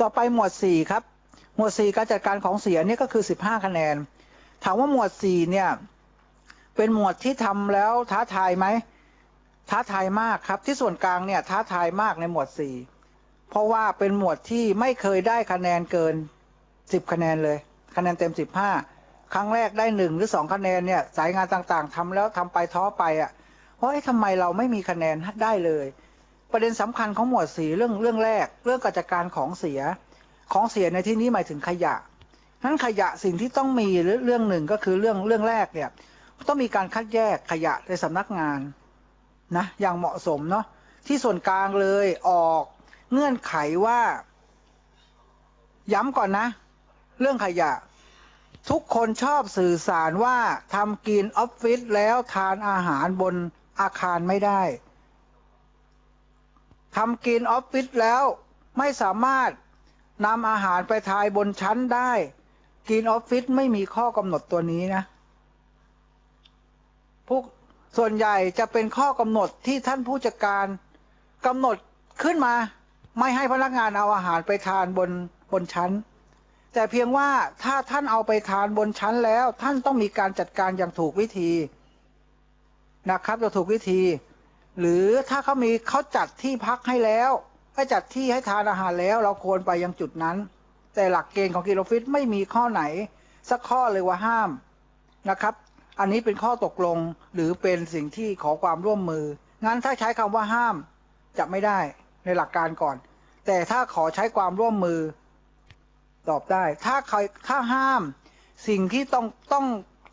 ต่อไปหมวดสี่ครับ หมวดสี่การจัดการของเสียนี่ก็คือสิบห้าคะแนน ถามว่าหมวดสี่เนี่ย เป็นหมวดที่ทำแล้วท้าทายไหม ท้าทายมากครับ ที่ส่วนกลางเนี่ยท้าทายมากในหมวดสี่เพราะว่าเป็นหมวดที่ไม่เคยได้คะแนนเกินสิบคะแนนเลย คะแนนเต็มสิบห้าครั้งแรกได้หนึ่งหรือสองคะแนนเนี่ย สายงานต่างๆทำแล้วทำไปท้อไปอะ่ะเพราทำไมเราไม่มีคะแนนได้เลย ประเด็นสำคัญของหมวดสีเรื่องเรื่องแรก เรื่องการจัดการของเสีย ของเสียในที่นี้หมายถึงขยะนั้นขยะสิ่งที่ต้องมีหรือเรื่องหนึ่งก็คือเรื่องเรื่องแรกเนี่ยต้องมีการคัดแยกขยะในสำนักงานนะอย่างเหมาะสมเนาะที่ส่วนกลางเลยออกเงื่อนไขว่า ย้ำก่อนนะ เรื่องขยะ ทุกคนชอบสื่อสารว่าทำกินออฟฟิศแล้วทานอาหารบนอาคารไม่ได้ ทำกินออฟฟิศแล้วไม่สามารถนำอาหารไปทายบนชั้นได้ กินออฟฟิศไม่มีข้อกำหนดตัวนี้นะพวกส่วนใหญ่จะเป็นข้อกำหนดที่ท่านผู้จัดการกำหนดขึ้นมา ไม่ให้พนักงานเอาอาหารไปทานบนบนชั้น แต่เพียงว่าถ้าท่านเอาไปทานบนชั้นแล้ว ท่านต้องมีการจัดการอย่างถูกวิธีนะครับจะถูกวิธี หรือถ้าเขามีเขาจัดที่พักให้แล้วให้จัดที่ให้ทานอาหารแล้ว เราควรไปยังจุดนั้น แต่หลักเกณฑ์ของกิโลฟิตไม่มีข้อไหน สักข้อเลยว่าห้ามนะครับ อันนี้เป็นข้อตกลงหรือเป็นสิ่งที่ขอความร่วมมือ งั้นถ้าใช้คำว่าห้ามจะไม่ได้ในหลักการก่อน แต่ถ้าขอใช้ความร่วมมือ ตอบได้ ถ้าใครถ้าห้าม สิ่งที่ต้องต้อง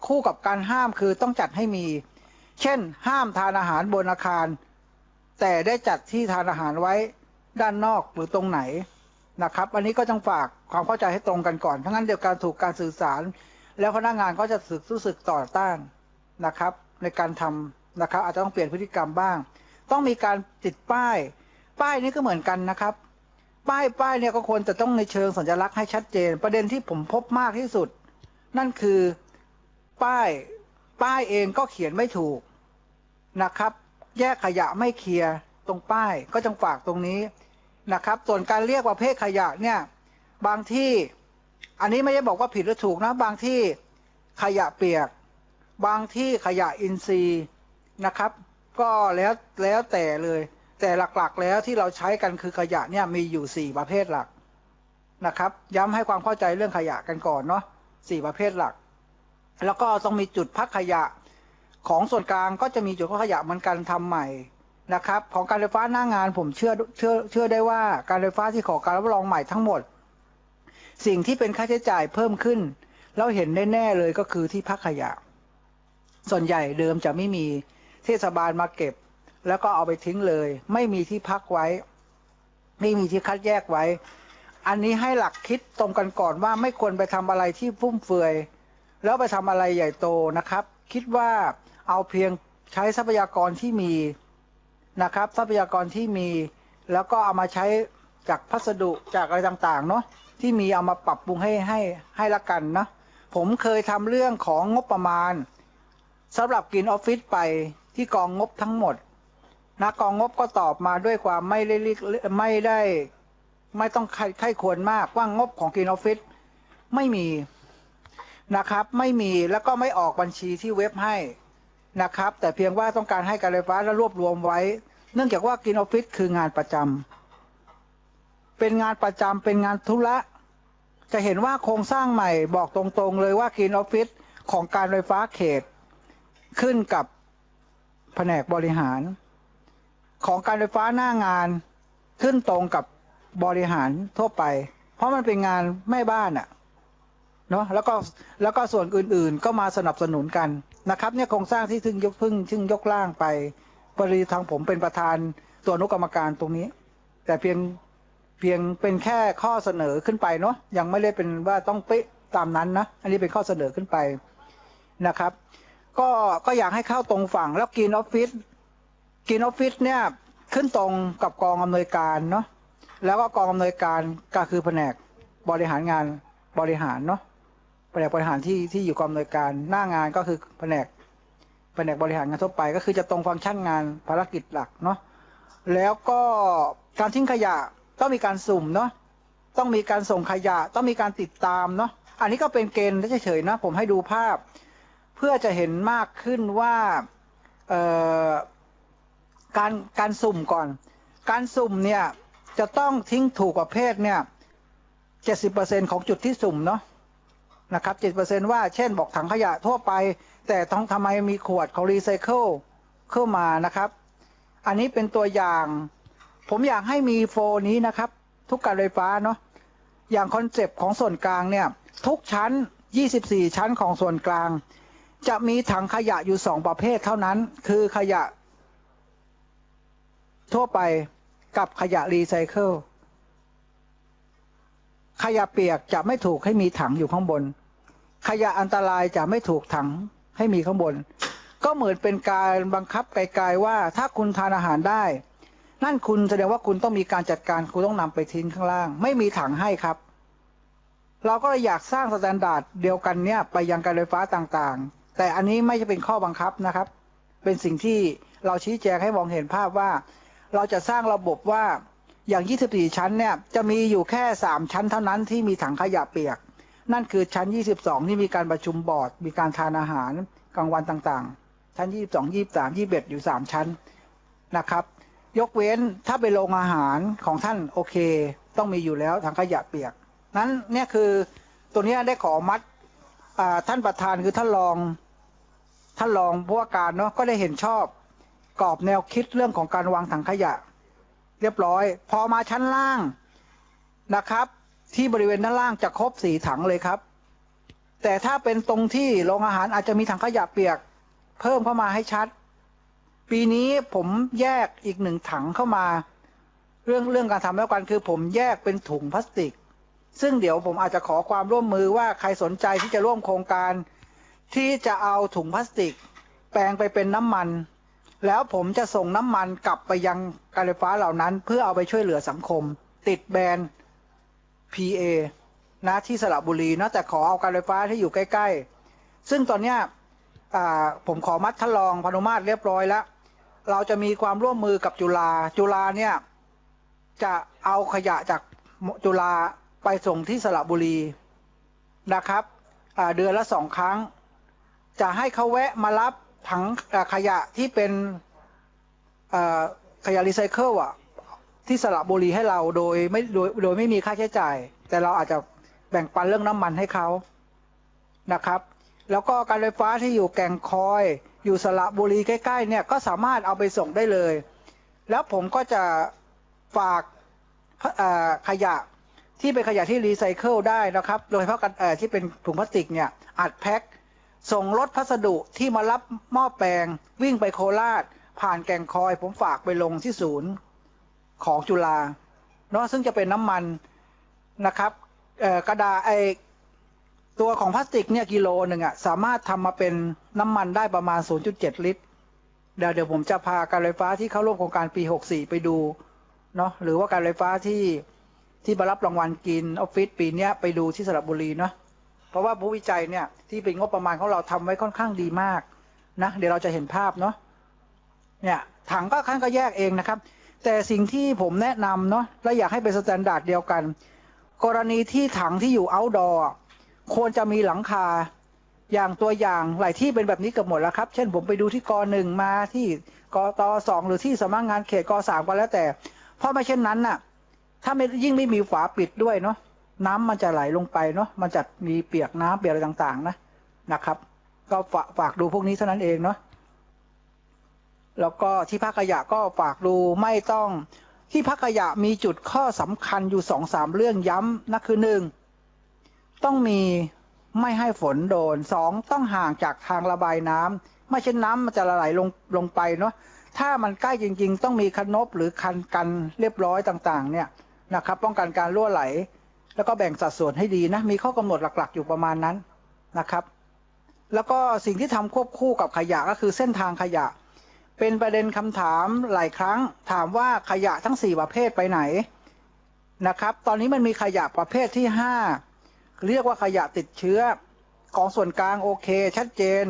คู่กับการห้ามคือต้องจัดให้มี เช่น ห้ามทานอาหารบนอาคาร แต่ได้จัดที่ทานอาหารไว้ด้านนอกหรือตรงไหนนะครับ อันนี้ก็ต้องฝากความเข้าใจให้ตรงกันก่อนทั้งนั้นเดี๋ยวกันถูกการสื่อสาร แล้วพนักงานก็จะสึกรู้สึกต่อต้านนะครับ ในการทำนะครับ อาจจะต้องเปลี่ยนพฤติกรรมบ้าง ต้องมีการติดป้าย ป้ายนี้ก็เหมือนกันนะครับ ป้ายป้ายเนี่ยก็ควรจะต้องในเชิงสัญลักษณ์ให้ชัดเจน ประเด็นที่ผมพบมากที่สุด นั่นคือป้ายป้ายเองก็เขียนไม่ถูก นะครับ แยกขยะไม่เคลียร์ตรงป้ายก็จงฝากตรงนี้นะครับ ส่วนการเรียกประเภทขยะเนี่ยบางที่อันนี้ไม่ได้บอกว่าผิดหรือถูกนะบางที่ขยะเปียก บางที่ขยะอินทรีย์นะครับ ก็แล้วแล้วแต่เลย แต่หลักๆแล้วที่เราใช้กันคือขยะเนี่ยมีอยู่สี่ประเภทหลักนะครับ ย้ำให้ความเข้าใจเรื่องขยะกันก่อนเนาะสี่ประเภทหลัก แล้วก็ต้องมีจุดพักขยะ ของส่วนกลางก็จะมีจุดพักขยะเหมือนกันทำใหม่นะครับ ของการไฟฟ้าหน้างานผมเชื่อเชื่อเชื่อได้ว่าการไฟฟ้าที่ขอการรับรองใหม่ทั้งหมด สิ่งที่เป็นค่าใช้จ่ายเพิ่มขึ้นแล้วเห็นแน่ๆเลยก็คือที่พักขยะ ส่วนใหญ่เดิมจะไม่มีเทศบาลมาเก็บ แล้วก็เอาไปทิ้งเลย ไม่มีที่พักไว้ ไม่มีที่คัดแยกไว้ อันนี้ให้หลักคิดตรงกันก่อนว่าไม่ควรไปทำอะไรที่ฟุ่มเฟือย แล้วไปทำอะไรใหญ่โตนะครับ คิดว่า เอาเพียงใช้ทรัพยากรที่มีนะครับ ทรัพยากรที่มี แล้วก็เอามาใช้จากพัสดุจากอะไรต่างๆเนาะที่มีเอามาปรับปรุงให้ให้ให้ละกันนะผมเคยทำเรื่องของงบประมาณสำหรับกินออฟฟิศไปที่กองงบทั้งหมดนะกองงบก็ตอบมาด้วยความไม่ได้ไม่ได้ไม่ต้องใครควรมากว่างบของกินออฟฟิศไม่มีนะครับ ไม่มีแล้วก็ไม่ออกบัญชีที่เว็บให้ นะครับ แต่เพียงว่าต้องการให้การไฟฟ้าและรวบรวมไว้ เนื่องจากว่ากินออฟฟิศคืองานประจำเป็นงานประจำเป็นงานธุระ จะเห็นว่าโครงสร้างใหม่บอกตรงๆ เลยว่ากินออฟฟิศของการไฟฟ้าเขต ขึ้นกับแผนกบริหาร ของการไฟฟ้าหน้างานขึ้นตรงกับบริหารทั่วไป เพราะมันเป็นงานแม่บ้านอะเนาะแล้วก็แล้วก็ส่วนอื่นๆก็มาสนับสนุนกัน นะครับเนี่ยโครงสร้างที่ถึงยกพึ่งซึ่งยกล่างไปบริทางผมเป็นประธานตัวนุกรรมการตรงนี้ แต่เพียงเพียงเป็นแค่ข้อเสนอขึ้นไปเนาะยังไม่ได้เป็นว่าต้องเป๊ะตามนั้นนะอันนี้เป็นข้อเสนอขึ้นไปนะครับ ก็ก็อยากให้เข้าตรงฝั่งแล้วกินออฟฟิศกินออฟฟิศเนี่ยขึ้นตรงกับกองอำนวยการเนาะแล้วก็กองอำนวยการก็คือแผนกบริหารงานบริหารเนาะ แผนกบริหารที่ที่อยู่กองอำนวยการหน้างานก็คือแผนกแผนกบริหารงานทั่วไป ก็คือจะตรงฟังก์ชันงานภารกิจหลักเนาะแล้วก็การทิ้งขยะต้องมีการสุ่มเนาะต้องมีการส่งขยะ ต้องมีการติดตามเนาะอันนี้ก็เป็นเกณฑ์เฉยๆนะผมให้ดูภาพ เพื่อจะเห็นมากขึ้นว่าการการสุ่มก่อน การสุ่มเนี่ยจะต้องทิ้งถูกประเภทเนี่ยเจ็ดสิบเปอร์เซ็นของจุดที่สุ่มเนาะ นะครับเจ็ดเปอร์เซ็นว่าเช่นบอกถังขยะทั่วไป แต่ต้องทำไมมีขวดของรีไซเคิลเข้ามานะครับ อันนี้เป็นตัวอย่าง ผมอยากให้มีโฟนี้นะครับ ทุกการไฟฟ้าเนาะอย่างคอนเซปต์ของส่วนกลางเนี่ย ทุกชั้น 24 ชั้นของส่วนกลาง จะมีถังขยะอยู่สองประเภทเท่านั้น คือขยะ ทั่วไปกับขยะรีไซเคิล ขยะเปียกจะไม่ถูกให้มีถังอยู่ข้างบน ขยะอันตรายจะไม่ถูกถังให้มีข้างบน ก็เหมือนเป็นการบังคับไกลๆว่า ถ้าคุณทานอาหารได้ นั่นคุณแสดงว่าคุณต้องมีการจัดการคุณต้องนำไปทิ้งข้างล่าง ไม่มีถังให้ครับ เราก็เลยอยากสร้างสแตนดาร์ดเดียวกันเนี่ยไปยังการไฟฟ้าต่างๆ แต่อันนี้ไม่ใช่เป็นข้อบังคับนะครับ เป็นสิ่งที่เราชี้แจงให้มองเห็นภาพว่า เราจะสร้างระบบว่า อย่าง 24 ชั้นเนี่ยจะมีอยู่แค่ 3 ชั้นเท่านั้นที่มีถังขยะเปียก นั่นคือชั้น 22 ที่มีการประชุมบอร์ด มีการทานอาหารกลางวันต่างๆ ชั้น 22 23 21 อยู่ 3 ชั้นนะครับ ยกเว้นถ้าไปโรงอาหารของท่านโอเค ต้องมีอยู่แล้วถังขยะเปียก นั้นเนี่ยคือตัวนี้ได้ขอมัดท่านประธานคือท่านรองท่านรองผู้ว่าการเนาะก็ได้เห็นชอบกรอบแนวคิดเรื่องของการวางถังขยะ เรียบร้อย พอมาชั้นล่างนะครับ ที่บริเวณด้านล่างจะครบสี่ถังเลยครับ แต่ถ้าเป็นตรงที่โรงอาหารอาจจะมีถังขยะเปียก เพิ่มเข้ามาให้ชัด ปีนี้ผมแยกอีกหนึ่งถังเข้ามา เรื่องเรื่องการทำแล้วกันคือผมแยกเป็นถุงพลาสติก ซึ่งเดี๋ยวผมอาจจะขอความร่วมมือว่าใครสนใจที่จะร่วมโครงการ ที่จะเอาถุงพลาสติก แปลงไปเป็นน้ำมัน แล้วผมจะส่งน้ำมันกลับไปยังการไฟฟ้าเหล่านั้น เพื่อเอาไปช่วยเหลือสังคม ติดแบรนด์ PA นะที่สระบุรีนะแต่ขอเอาการไฟฟ้าที่อยู่ใกล้ ๆ ซึ่งตอนเนี้ยผมขอมัดทดลองพานุมาตรเรียบร้อยแล้ว เราจะมีความร่วมมือกับจุฬาจุฬาเนี่ยจะเอาขยะจากจุฬาไปส่งที่สระบุรีนะครับเดือนละสองครั้ง จะให้เขาแวะมารับ ถังขยะที่เป็นขยะรีไซเคิลอะที่สระบุรีให้เราโดยไม่โดยโดยไม่มีค่าใช้จ่าย แต่เราอาจจะแบ่งปันเรื่องน้ำมันให้เขานะครับ แล้วก็การไฟฟ้าที่อยู่แก่งคอย อยู่สระบุรีใกล้ๆเนี่ยก็สามารถเอาไปส่งได้เลย แล้วผมก็จะฝากขยะที่เป็นขยะที่รีไซเคิลได้นะครับ โดยเฉพาะกันที่เป็นถุงพลาสติกเนี่ยอัดแพ็ค ส่งรถพัสดุที่มารับหม้อแปลง วิ่งไปโคราช ผ่านแก่งคอย ผมฝากไปลงที่ศูนย์ของจุฬาเนาะซึ่งจะเป็นน้ำมันนะครับกระดาษไอตัวของพลาสติกเนี่ยกิโลหนึ่งอะสามารถทำมาเป็นน้ำมันได้ประมาณ 0.7 ลิตร เดี๋ยวเดี๋ยวผมจะพาการไฟฟ้าที่เข้าร่วมโครงการปี 64 ไปดูเนาะหรือว่าการไฟฟ้าที่ที่มารับรางวัลกินออฟฟิศปีนี้ไปดูที่สระบุรีเนาะ เพราะว่าผู้วิจัยเนี่ยที่เป็นงบประมาณของเราทำไว้ค่อนข้างดีมากนะเดี๋ยวเราจะเห็นภาพเนาะเนี่ยถังก็ขั้นก็แยกเองนะครับ แต่สิ่งที่ผมแนะนำเนาะและอยากให้เป็นสแตนดาร์ดเดียวกัน กรณีที่ถังที่อยู่ outdoor ควรจะมีหลังคาอย่างตัวอย่างหลายที่เป็นแบบนี้เกือบหมดแล้วครับ เช่นผมไปดูที่กหนึ่งมาที่กตสองหรือที่สำนักงานเขตกสามก็แล้วแต่ เพราะไม่เช่นนั้นน่ะ ถ้าไม่ยิ่งไม่มีฝาปิดด้วยเนาะ น้ำมันจะไหลลงไปเนาะมันจะมีเปียกน้ำเปียกอะไรต่างๆนะนะครับ ก็ฝากฝากดูพวกนี้เท่านั้นเองเนาะแล้วก็ที่พักขยะก็ฝากดูไม่ต้องที่พักขยะมีจุดข้อสำคัญอยู่สองสามเรื่องย้ำนะคือหนึ่งต้องมีไม่ให้ฝนโดนสองต้องห่างจากทางระบายน้ำไม่เช่นน้ำมันจะไหลลงลงไปเนาะถ้ามันใกล้จริง ๆ ต้องมีคันนบหรือคันกันเรียบร้อยต่างๆ เนี่ยนะครับ ป้องกันการรั่วไหล แล้วก็แบ่งสัดส่วนให้ดีนะมีข้อกำหนดหลักๆ อยู่ประมาณนั้นนะครับ แล้วก็สิ่งที่ทำควบคู่กับขยะก็คือเส้นทางขยะ เป็นประเด็นคำถามหลายครั้ง ถามว่าขยะทั้งสี่ประเภทไปไหนนะครับ ตอนนี้มันมีขยะประเภทที่ห้าเรียกว่าขยะติดเชื้อของส่วนกลางโอเค ชัดเจน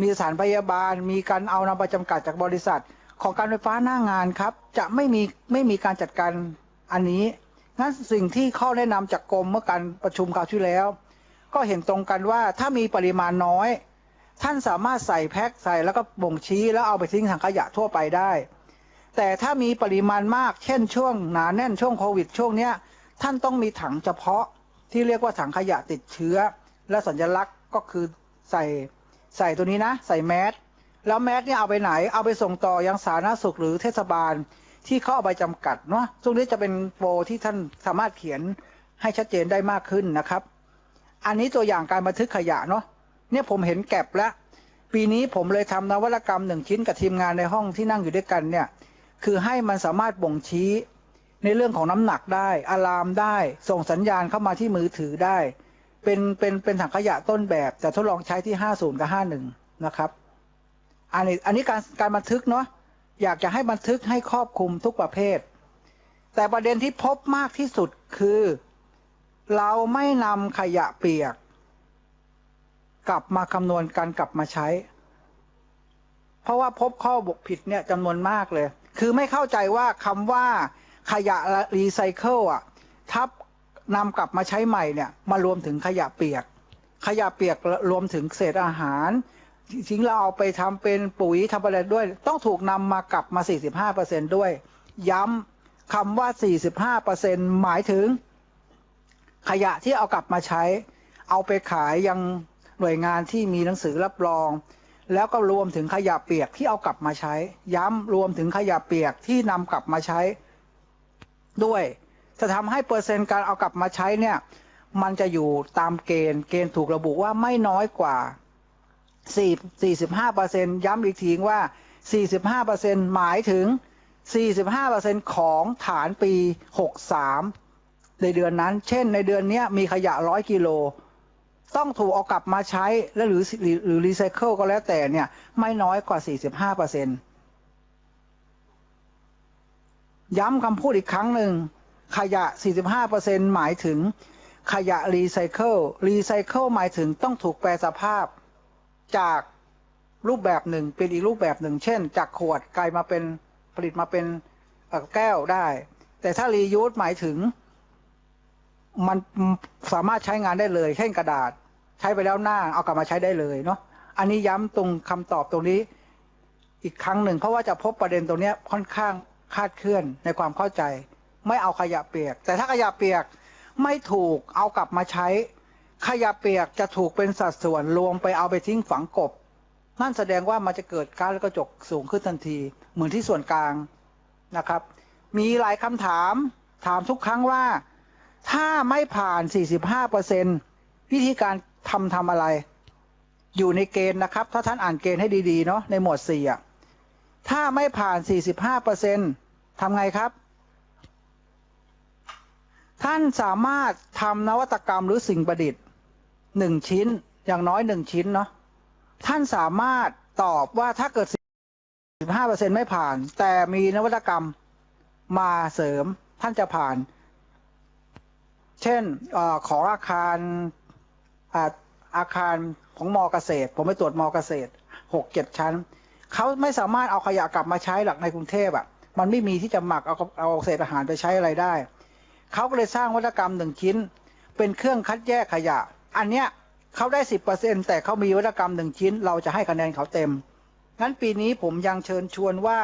มีสถานพยาบาล มีการเอานำไปจำกัดจากบริษัท ของการไฟฟ้าหน้างานครับ จะไม่มีไม่มีการจัดการอันนี้ งั้นสิ่งที่ข้อแนะนำจากกรมเมื่อการประชุมคราวที่แล้ว ก็เห็นตรงกันว่าถ้ามีปริมาณน้อย ท่านสามารถใส่แพ็คใส่แล้วก็บ่งชี้แล้วเอาไปทิ้งถังขยะทั่วไปได้ แต่ถ้ามีปริมาณมาก เช่นช่วงหนาแน่นช่วงโควิด ช่วงเนี้ยท่านต้องมีถังเฉพาะที่เรียกว่าถังขยะติดเชื้อ และสัญลักษณ์ก็คือใส่ใส่ตัวนี้นะ ใส่แมสแล้วแมสเนี่ยเอาไปไหน เอาไปส่งต่อยังสาธารณสุขหรือเทศบาล ที่เขาเอาไปจำกัดเนาะตรงนี้จะเป็นโปรที่ท่านสามารถเขียนให้ชัดเจนได้มากขึ้นนะครับ อันนี้ตัวอย่างการบันทึกขยะเนาะ เนี่ยผมเห็นแก็บแล้ว ปีนี้ผมเลยทำนวัตกรรมหนึ่งชิ้นกับทีมงานในห้องที่นั่งอยู่ด้วยกันเนี่ย คือให้มันสามารถบ่งชี้ในเรื่องของน้ำหนักได้ อะลามได้ ส่งสัญญาณเข้ามาที่มือถือได้ เป็น เป็น เป็นถังขยะต้นแบบ แต่ทดลองใช้ที่ 50 กับ 51 นะครับ อันนี้ อันนี้การ การบันทึกเนาะ อยากจะให้บันทึกให้ครอบคลุมทุกประเภท แต่ประเด็นที่พบมากที่สุดคือ เราไม่นำขยะเปียก กลับมาคำนวณการกลับมาใช้ เพราะว่าพบข้อบกผิดเนี่ยจำนวนมากเลย คือไม่เข้าใจว่าคำว่าขยะรีไซเคิลอะ ทับนำกลับมาใช้ใหม่เนี่ยมารวมถึงขยะเปียก ขยะเปียกรวมถึงเศษอาหาร ทิ้งเราเอาไปทำเป็นปุ๋ยทำอะไรด้วย ต้องถูกนำมากลับมา 45%ด้วย ย้ำคำว่า 45%หมายถึง ขยะที่เอากลับมาใช้ เอาไปขายยังหน่วยงานที่มีหนังสือรับรอง แล้วก็รวมถึงขยะเปียกที่เอากลับมาใช้ ย้ำรวมถึงขยะเปียกที่นำกลับมาใช้ด้วย จะทำให้เปอร์เซ็นต์การเอากลับมาใช้เนี่ยมันจะอยู่ตามเกณฑ์เกณฑ์ถูกระบุว่าไม่น้อยกว่า 4 45เปอร์เซ็นย้ำอีกทีว่า 45เปอร์เซ็นหมายถึง 45เปอร์เซ็นของฐานปี 63 ในเดือนนั้น เช่นในเดือนนี้มีขยะร้อยกิโล ต้องถูกเอากลับมาใช้และหรือหรือรีไซเคิลก็แล้วแต่เนี่ย ไม่น้อยกว่า 45เปอร์เซ็นย้ำคำพูดอีกครั้งหนึ่ง ขยะ 45เปอร์เซ็นหมายถึงขยะรีไซเคิลรีไซเคิลหมายถึงต้องถูกแปลสภาพ จากรูปแบบหนึ่งเป็นอีกรูปแบบหนึ่ง เช่น จากขวดกลายมาเป็นผลิตมาเป็นแก้วได้ แต่ถ้ารียูสหมายถึง มันสามารถใช้งานได้เลย เช่นกระดาษ ใช้ไปแล้วหน้าเอากลับมาใช้ได้เลยเนาะอันนี้ย้ำตรงคำตอบตรงนี้ อีกครั้งหนึ่งเพราะว่าจะพบประเด็นตรงนี้ค่อนข้างคาดเคลื่อนในความเข้าใจ ไม่เอาขยะเปียก แต่ถ้าขยะเปียกไม่ถูกเอากลับมาใช้ ขยะเปียกจะถูกเป็นสัดส่วนรวมไปเอาไปทิ้งฝังกบ นั่นแสดงว่ามันจะเกิดก๊าซกระจกสูงขึ้นทันที เหมือนที่ส่วนกลางนะครับ มีหลายคำถามถามทุกครั้งว่า ถ้าไม่ผ่าน 45%วิธีการทำทำอะไร อยู่ในเกณฑ์นะครับ ถ้าท่านอ่านเกณฑ์ให้ดีๆเนาะในหมวด4อะถ้าไม่ผ่าน 45%ทำไงครับท่านสามารถทำนวัตกรรมหรือสิ่งประดิษฐ์ หนึ่งชิ้น อย่างน้อยหนึ่งชิ้นเนาะท่านสามารถตอบว่าถ้าเกิด 15%ไม่ผ่าน แต่มีนวัตกรรมมาเสริมท่านจะผ่าน เช่นอของอาคารอาอาคารของมอเกษตร ผมไปตรวจมอเกษตรหกเจ็ดชั้น เขาไม่สามารถเอาขยะกลับมาใช้หลักในกรุงเทพอะ่ะ มันไม่มีที่จะหมักเอาเอาเศษอาหารไปใช้อะไรได้ เขาก็เลยสร้างวัตกรรมหนึ่งชิ้น เป็นเครื่องคัดแยกขยะ อันเนี้ยเขาได้สิบเปอร์เซ็นแต่เขามีวัตกรรมหนึ่งชิ้น เราจะให้คะแนนเขาเต็ม งั้นปีนี้ผมยังเชิญชวนว่า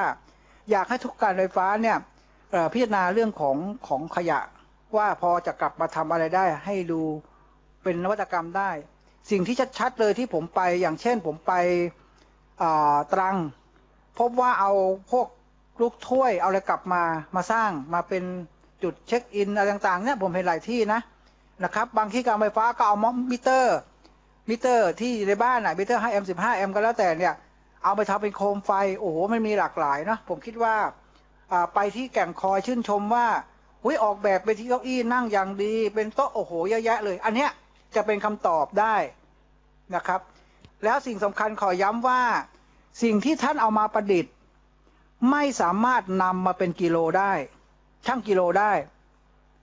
อยากให้ทุกการไฟฟ้าเนี่ยพิจารณาเรื่องของของขยะ ว่าพอจะกลับมาทำอะไรได้ ให้ดูเป็นนวัตกรรมได้ สิ่งที่ชัดๆเลยที่ผมไปอย่างเช่นผมไปตรัง พบว่าเอาพวกลูกถ้วยเอาอะไรกลับมามาสร้างมาเป็นจุดเช็คอินอะไรต่างๆเนี่ยผมเห็นหลายที่นะ นะครับ บางที่การไฟฟ้าก็เอามอมิเตอร์ มิเตอร์ที่ในบ้านอะมิเตอร์ให้ M 15 M ก็แล้วแต่เนี่ย เอาไปทำเป็นโคมไฟ โอ้โห มันมีหลากหลายนะ ผมคิดว่าไปที่แก่งคอยชื่นชมว่าอุ้ยออกแบบไปที่เก้าอี้นั่งอย่างดี เป็นโต๊ะโอ้โหเยอะแยะเลย อันเนี้ยจะเป็นคำตอบได้นะครับ แล้วสิ่งสำคัญขอย้ำว่า สิ่งที่ท่านเอามาประดิษฐ์ ไม่สามารถนำมาเป็นกิโลได้ ช่างกิโลได้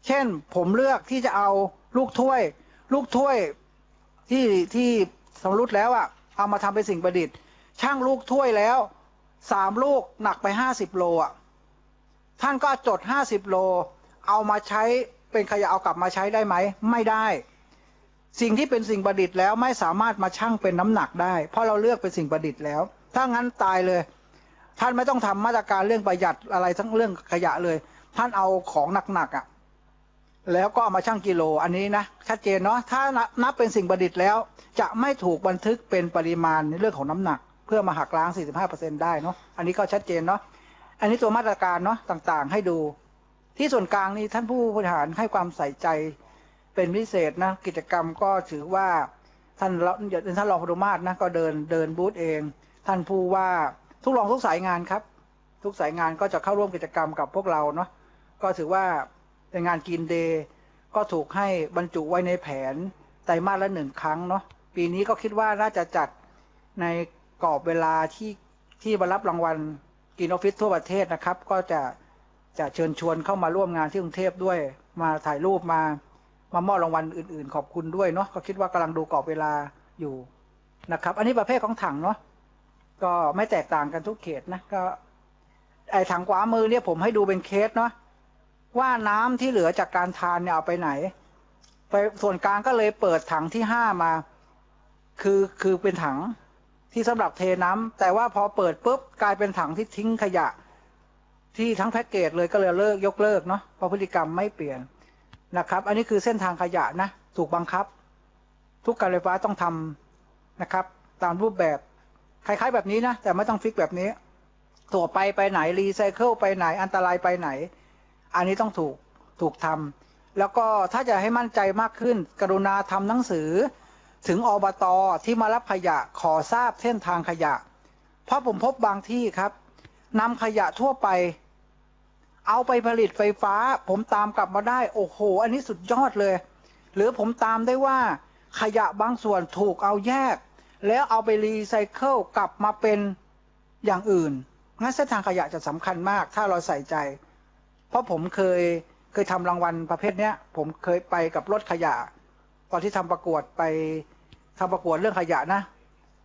เช่นผมเลือกที่จะเอา ลูกถ้วย ลูกถ้วยที่ที่สำรุดแล้วอะ่ะเอามาทำเป็นสิ่งประดิษฐ์ ช่างลูกถ้วยแล้วสามลูกหนักไปห้าสิบโลอะท่านก็จดห้าสิบโล เอามาใช้เป็นขยะเอากลับมาใช้ได้ไหม ไม่ได้ สิ่งที่เป็นสิ่งประดิษฐ์แล้วไม่สามารถมาชั่งเป็นน้ำหนักได้ เพราะเราเลือกเป็นสิ่งประดิษฐ์แล้ว ถ้างั้นตายเลย ท่านไม่ต้องทำมาตรการเรื่องประหยัดอะไรทั้งเรื่องขยะเลย ท่านเอาของหนักๆอะ แล้วก็เอามาชั่งกิโลอันนี้นะชัดเจนเนาะถ้านับเป็นสิ่งประดิษฐ์แล้ว จะไม่ถูกบันทึกเป็นปริมาณในเรื่องของน้ำหนัก เพื่อมาหักล้าง 45%ได้เนาะอันนี้ก็ชัดเจนเนาะอันนี้ตัวมาตรการเนาะต่างๆ ให้ดู ที่ส่วนกลางนี่ท่านผู้บริหารให้ความใส่ใจเป็นพิเศษนะกิจกรรมก็ถือว่าท่านท่านรองพดุมาศนะก็เดินเดินบูธเอง ท่านผู้ว่าทุกรองทุกสายงานครับ ทุกสายงานก็จะเข้าร่วมกิจกรรมกับพวกเราเนาะก็ถือว่า เป็นงานกินเดย์ก็ถูกให้บรรจุไว้ในแผนไตรมาสละหนึ่งครั้งเนาะปีนี้ก็คิดว่าน่าจะจัดในกรอบเวลาที่ที่บรรลับรางวัลกินออฟฟิศทั่วประเทศนะครับ ก็จะจะเชิญชวนเข้ามาร่วมงานที่กรุงเทพด้วย มาถ่ายรูปมามามอบรางวัลอื่น ๆ ขอบคุณด้วยเนาะก็คิดว่ากำลังดูกรอบเวลาอยู่นะครับ อันนี้ประเภทของถังเนาะก็ไม่แตกต่างกันทุกเขตนะก็ไอถังขวามือเนี่ยผมให้ดูเป็นเคสเนาะ ว่าน้ำที่เหลือจากการทานเนี่ยเอาไปไหน ไปส่วนกลางก็เลยเปิดถังที่ห้ามา คือคือเป็นถังที่สำหรับเทน้ำแต่ว่าพอเปิดปุ๊บกลายเป็นถังที่ทิ้งขยะ ที่ทั้งแพ็กเกจเลยก็เลยเลิกยกเลิกเนาะเพราะพฤติกรรมไม่เปลี่ยนนะครับ อันนี้คือเส้นทางขยะนะถูกบังคับ ทุกการไฟฟ้าต้องทำนะครับ ตามรูปแบบคล้ายๆแบบนี้นะแต่ไม่ต้องฟิกแบบนี้ตัวไปไปไหนรีไซเคิลไปไหนอันตรายไปไหน อันนี้ต้องถูกถูกทำแล้วก็ถ้าจะให้มั่นใจมากขึ้น กรุณาทำหนังสือ ถึงอบตอที่มารับขยะขอทราบเส้นทางขยะ เพราะผมพบบางที่ครับนำขยะทั่วไป เอาไปผลิตไฟฟ้า ผมตามกลับมาได้ โอ้โห อันนี้สุดยอดเลย หรือผมตามได้ว่าขยะบางส่วนถูกเอาแยก แล้วเอาไปรีไซเคิลกลับมาเป็นอย่างอื่น งั้นเส้นทางขยะจะสำคัญมากถ้าเราใส่ใจ เพราะผมเคยเคยทำรางวัลประเภทเนี้ย ผมเคยไปกับรถขยะ ตอนที่ทำประกวดไปทำประกวดเรื่องขยะนะ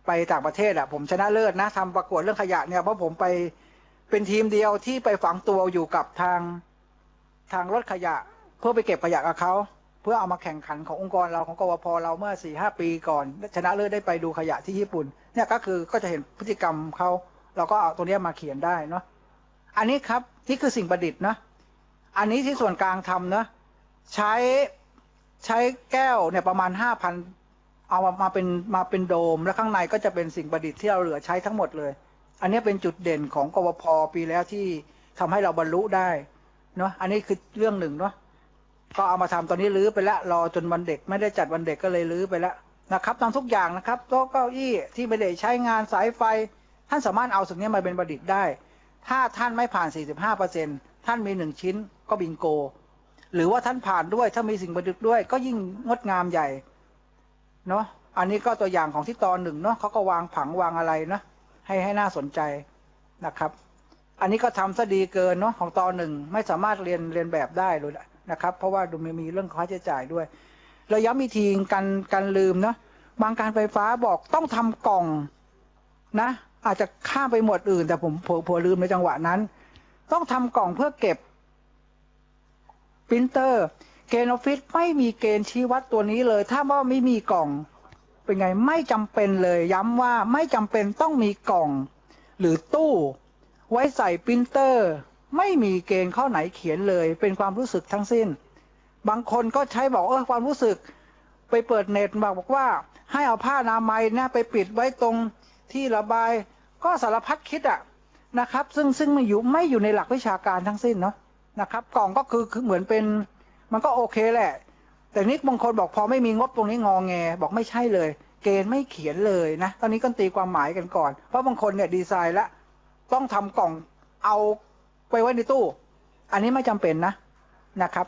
ไปต่างประเทศอะผมชนะเลิศนะทำประกวดเรื่องขยะเนี่ยเพราะผมไปเป็นทีมเดียวที่ไปฝังตัวอยู่กับทางทางรถขยะ เพื่อไปเก็บขยะกับเขาเพื่อเอามาแข่งขันขององค์กรเราของกวพเราเมื่อสี่ห้าปีก่อน ชนะเลิศได้ไปดูขยะที่ญี่ปุ่น เนี่ยก็คือก็จะเห็นพฤติกรรมเขาเราก็เอาตัวนี้มาเขียนได้เนาะอันนี้ครับนี่คือสิ่งประดิษฐ์นะ อันนี้ที่ส่วนกลางทำนะใช้ใช้แก้วเนี่ยประมาณห้าพันเอามามาเป็นมาเป็นโดม แล้วข้างในก็จะเป็นสิ่งประดิษฐ์ที่เราเหลือใช้ทั้งหมดเลย อันนี้เป็นจุดเด่นของกวพปีแล้วที่ทำให้เราบรรลุได้เนาะอันนี้คือเรื่องหนึ่งเนาะก็เอามาทำตอนนี้รื้อไปแล้วรอจนวันเด็กไม่ได้จัดวันเด็กก็เลยรื้อไปแล้วนะครับทำทุกอย่างนะครับโต๊ะเก้าอี้ที่ไม่ได้ใช้งานสายไฟ ท่านสามารถเอาสิ่งนี้มาเป็นประดิษฐ์ได้ ถ้าท่านไม่ผ่าน 45%ท่านมีหนึ่งชิ้น ก็บิงโก หรือว่าท่านผ่านด้วยถ้ามีสิ่งประดิษฐ์ด้วย ก็ยิ่งงดงามใหญ่เนาะอันนี้ก็ตัวอย่างของที่ตอนหนึ่งเนาะเขาก็วางผังวางอะไรนะให้ให้น่าสนใจนะครับ อันนี้ก็ทำซะดีเกินเนาะของตอนหนึ่งไม่สามารถเรียนเรียนแบบได้เลยนะครับ เพราะว่าดูมีมีเรื่องค่าใช้จ่ายด้วยเราย้ำอีกทีกันกันลืมเนาะบางการไฟฟ้าบอกต้องทำกล่องนะอาจจะข้ามไปหมดอื่น แต่ผมเผลอลืมในจังหวะนั้น ต้องทำกล่องเพื่อเก็บ รินเตอร์เกณฑ์ออฟฟิศไม่มีเกณฑ์ชี้วัดตัวนี้เลย ถ้าว่าไม่มีกล่อง เป็นไงไม่จำเป็นเลย ย้ำว่าไม่จำเป็นต้องมีกล่อง หรือตู้ ไว้ใส่ปรินเตอร์ ไม่มีเกณฑ์ข้อไหนเขียนเลย เป็นความรู้สึกทั้งสิ้น บางคนก็ใช้บอกเออความรู้สึก ไปเปิดเน็ตบอกบอกว่า ให้เอาผ้านามัยนะไปปิดไว้ตรงที่ระบาย ก็สารพัดคิดอะนะครับ ซึ่งซึ่งไม่อยู่ไม่อยู่ในหลักวิชาการทั้งสิ้นเนาะ นะครับ กล่องก็คือคือเหมือนเป็นมันก็โอเคแหละ แต่นิดบางคนบอกพอไม่มีงบตรงนี้งองแง บอกไม่ใช่เลย เกณฑ์ไม่เขียนเลยนะ ตอนนี้ก็ตีความหมายกันก่อน เพราะบางคนเนี่ยดีไซน์แล้วต้องทำกล่องเอาไปไว้ในตู้ อันนี้ไม่จำเป็นนะนะครับ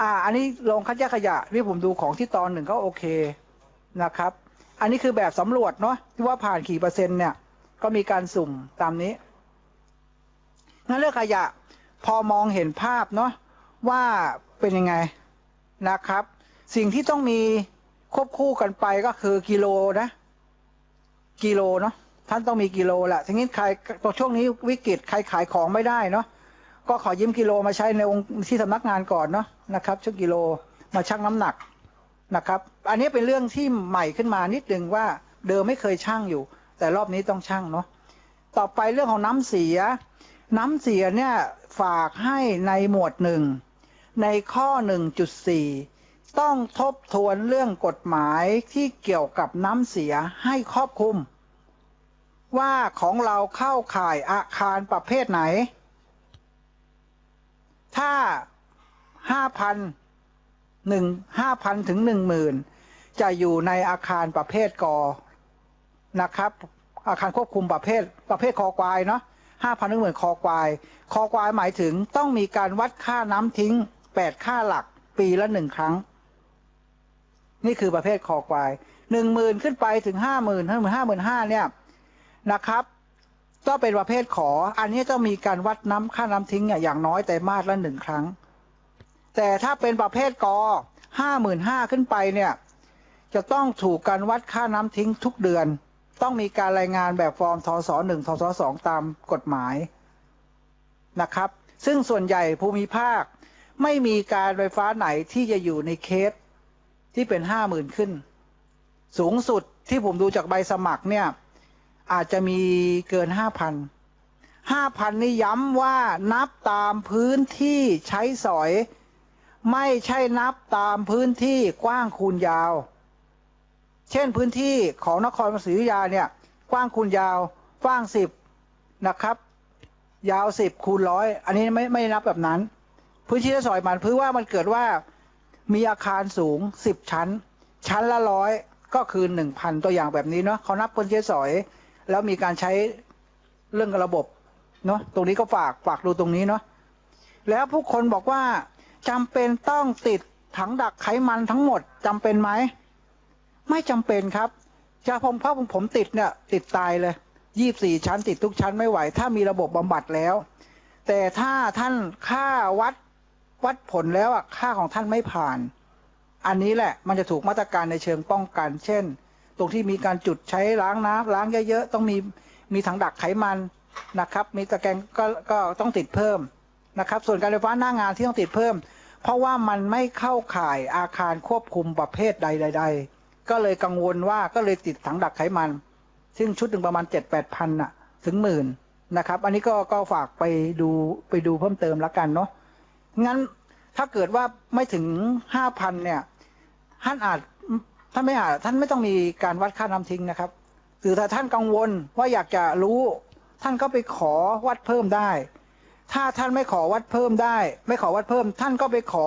อ่า อันนี้ลงคัดแยกขยะที่ผมดูของที่ตอนหนึ่งก็โอเคนะครับ อันนี้คือแบบสำรวจเนาะที่ว่าผ่านกี่เปอร์เซ็นต์เนี่ย ก็มีการสุ่มตามนี้งั้นเรื่องขยะ พอมองเห็นภาพเนาะว่าเป็นยังไงนะครับ สิ่งที่ต้องมีควบคู่กันไปก็คือกิโลนะ กิโลเนาะท่านต้องมีกิโลแหละทีนี้ใครตัวช่วงนี้วิกฤตใครขายของไม่ได้เนาะก็ขอยืมกิโลมาใช้ในองค์ที่สำนักงานก่อนเนาะนะครับชั่งกิโลมาชั่งน้ำหนักนะครับ อันนี้เป็นเรื่องที่ใหม่ขึ้นมานิดนึงว่าเดิมไม่เคยชั่งอยู่ แต่รอบนี้ต้องชั่งเนาะต่อไปเรื่องของน้ำเสีย น้ำเสียเนี่ยฝากให้ในหมวดหนึ่งในข้อ 1.4 ต้องทบทวนเรื่องกฎหมายที่เกี่ยวกับน้ำเสียให้ครอบคลุม ว่าของเราเข้าข่ายอาคารประเภทไหน ถ้าห้าพันหนึ่งห้าพันถึงหนึ่งหมื่นจะอยู่ในอาคารประเภทกอนะครับ อาคารควบคุมประเภทประเภทคอควายเนาะ ห้าพันหนึ่งหมื่นคอควาย คอควายหมายถึงต้องมีการวัดค่าน้ำทิ้งแปดค่าหลักปีละหนึ่งครั้ง นี่คือประเภทคอควายหนึ่งหมื่นขึ้นไปถึงห้าหมื่นห้าหมื่นห้าหมื่นห้าเนี่ยนะครับต้องเป็นประเภทขอ อันนี้ต้องมีการวัดน้ำค่าน้ำทิ้งอย่างน้อยแต่มาสละหนึ่งครั้ง แต่ถ้าเป็นประเภทกอห้าหมื่นห้าขึ้นไปเนี่ย จะต้องถูกการวัดค่าน้ำทิ้งทุกเดือน ต้องมีการรายงานแบบฟอร์มทศหนึ่งทศสองตามกฎหมายนะครับ ซึ่งส่วนใหญ่ภูมิภาค ไม่มีการไฟฟ้าไหนที่จะอยู่ในเคสที่เป็นห้าหมื่นขึ้น สูงสุดที่ผมดูจากใบสมัครเนี่ย อาจจะมีเกินห้าพันห้าพันนี่ย้ำว่านับตามพื้นที่ใช้สอย ไม่ใช่นับตามพื้นที่กว้างคูณยาว เช่นพื้นที่ของนครศรีอยุธยาเนี่ยกว้างคูณยาวกว้างสิบนะครับ ยาวสิบคูณร้อยอันนี้ไม่ไม่นับแบบนั้น พื้นที่ใช้สอยมันพื้นว่ามันเกิดว่ามีอาคารสูงสิบชั้น ชั้นละร้อยก็คือหนึ่งพันตัวอย่างแบบนี้เนาะเขานับพื้นที่ใช้สอย แล้วมีการใช้เรื่องระบบเนาะตรงนี้ก็ฝากฝากดูตรงนี้เนาะแล้วผู้คนบอกว่าจำเป็นต้องติดถังดักไขมันทั้งหมดจำเป็นไหม ไม่จำเป็นครับจะผมเพราะผมผมติดเนี่ยติดตายเลยยี่สี่ชั้นติดทุกชั้นไม่ไหว ถ้ามีระบบบำบัดแล้ว แต่ถ้าท่านค่าวัดวัดผลแล้วอะค่าของท่านไม่ผ่าน อันนี้แหละมันจะถูกมาตรการในเชิงป้องกัน เช่น ตรงที่มีการจุดใช้ล้างน้ำล้างเยอะๆต้องมีมีถังดักไขมันนะครับ มีตะแกรงก็ก็ต้องติดเพิ่มนะครับ ส่วนการไฟฟ้าหน้างานที่ต้องติดเพิ่ม เพราะว่ามันไม่เข้าข่ายอาคารควบคุมประเภทใดๆ ก็เลยกังวลว่าก็เลยติดถังดักไขมัน ซึ่งชุดหนึ่งประมาณเจ็ดแปดพันน่ะถึงหมื่นนะครับ อันนี้ก็ก็ฝากไปดูไปดูเพิ่มเติมแล้วกันเนาะงั้นถ้าเกิดว่าไม่ถึงห้าพันเนี่ยท่านอาจท่านไม่อาจท่านไม่ต้องมีการวัดค่าน้ำทิ้งนะครับหรือถ้าท่านกังวลว่าอยากจะรู้ ท่านก็ไปขอวัดเพิ่มได้ ถ้าท่านไม่ขอวัดเพิ่มได้ ไม่ขอวัดเพิ่ม ท่านก็ไปขอ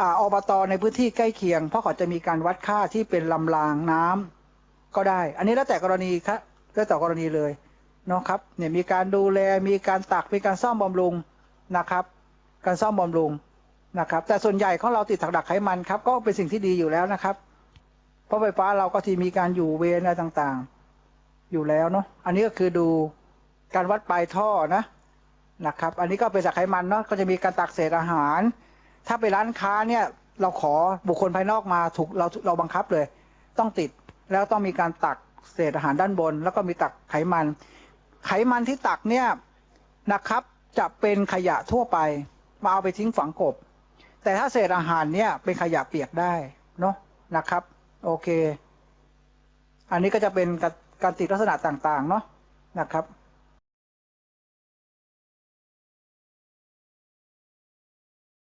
อบตในพื้นที่ใกล้เคียง เพราะเขาจะมีการวัดค่าที่เป็นลำรางน้ำก็ได้ อันนี้แล้วแต่กรณีครับแล้วแต่กรณีเลยเนาะครับเนี่ยมีการดูแลมีการตักมีการซ่อมบำรุงนะครับ การซ่อมบำรุงนะครับ แต่ส่วนใหญ่ของเราติดถักดักไขมันครับ ก็เป็นสิ่งที่ดีอยู่แล้วนะครับ เพราะไฟฟ้าเราก็ที่มีการอยู่เวรอะไรต่างๆ อยู่แล้วเนาะอันนี้ก็คือดูการวัดปลายท่อนะนะครับ อันนี้ก็เป็นจากไขมันเนาะก็จะมีการตักเศษอาหาร ถ้าไปร้านค้าเนี่ยเราขอบุคคลภายนอกมาถูกเราเราบังคับเลย ต้องติดแล้วต้องมีการตักเศษอาหารด้านบน แล้วก็มีตักไขมัน ไขมันที่ตักเนี่ยนะครับจะเป็นขยะทั่วไป มาเอาไปทิ้งฝังกบ แต่ถ้าเศษอาหารเนี่ยเป็นขยะเปียกได้เนาะนะครับ โอเค อันนี้ก็จะเป็นการติดลักษณะต่างๆเนาะนะครับ